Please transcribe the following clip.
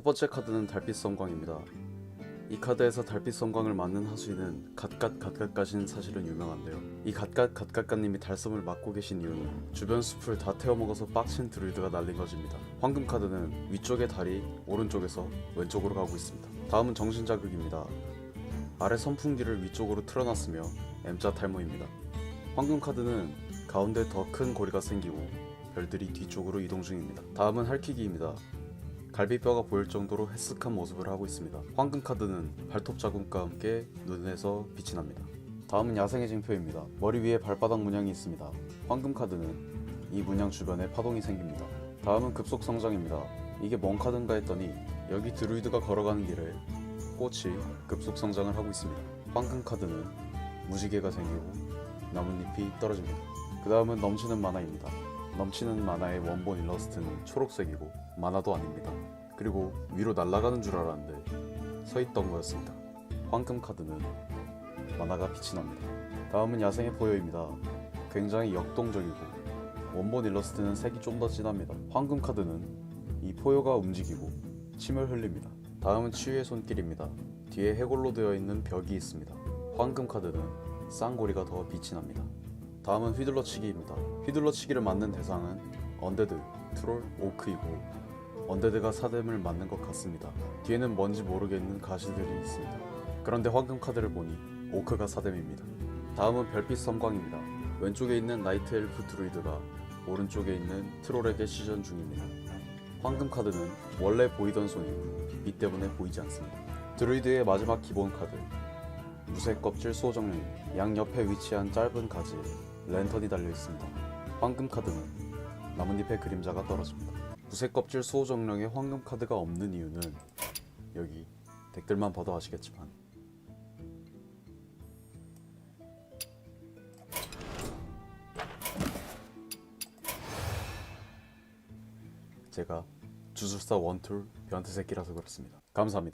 첫 번째 카드는 달빛 섬광입니다. 이 카드에서 달빛 섬광을 맞는 하수인은 갓갓 갓갓갓인 사실은 유명한데요. 이 갓갓 갓갓갓님이 달섬을 맡고 계신 이유는 주변 숲을 다 태워먹어서 빡친 드루이드가 날린 것입니다. 황금 카드는 위쪽의 달이 오른쪽에서 왼쪽으로 가고 있습니다. 다음은 정신 자극입니다. 아래 선풍기를 위쪽으로 틀어놨으며 M자 탈모입니다. 황금 카드는 가운데 더 큰 고리가 생기고 별들이 뒤쪽으로 이동 중입니다. 다음은 할퀴기입니다. 갈비뼈가 보일 정도로 헬스한 모습을 하고 있습니다. 황금 카드는 발톱 자국과 함께 눈에서 빛이 납니다. 다음은 야생의 징표입니다. 머리 위에 발바닥 문양이 있습니다. 황금 카드는 이 문양 주변에 파동이 생깁니다. 다음은 급속 성장입니다. 이게 뭔 카드인가 했더니 여기 드루이드가 걸어가는 길에 꽃이 급속 성장을 하고 있습니다. 황금 카드는 무지개가 생기고 나뭇잎이 떨어집니다. 그 다음은 넘치는 만화입니다. 넘치는 만화의 원본 일러스트는 초록색이고 만화도 아닙니다. 그리고 위로 날아가는 줄 알았는데 서 있던 거였습니다. 황금 카드는 만화가 빛이 납니다. 다음은 야생의 포효입니다. 굉장히 역동적이고 원본 일러스트는 색이 좀 더 진합니다. 황금 카드는 이 포효가 움직이고 침을 흘립니다. 다음은 치유의 손길입니다. 뒤에 해골로 되어 있는 벽이 있습니다. 황금 카드는 쌍고리가 더 빛이 납니다. 다음은 휘둘러치기입니다. 휘둘러치기를 맞는 대상은 언데드, 트롤, 오크이고 언데드가 사뎀을 맞는 것 같습니다. 뒤에는 뭔지 모르겠는 가시들이 있습니다. 그런데 황금 카드를 보니 오크가 사뎀입니다. 다음은 별빛 섬광입니다. 왼쪽에 있는 나이트 엘프 드루이드가 오른쪽에 있는 트롤에게 시전 중입니다. 황금 카드는 원래 보이던 손이고 빛 때문에 보이지 않습니다. 드루이드의 마지막 기본 카드 무쇠 껍질 수호정령 양옆에 위치한 짧은 가지에 랜턴이 달려 있습니다. 황금 카드는 나뭇잎에 그림자가 떨어집니다. 무쇠 껍질 수호 정령에 황금 카드가 없는 이유는 여기 댓글만 봐도 아시겠지만 제가 주술사 원툴 변태 새끼라서 그렇습니다. 감사합니다.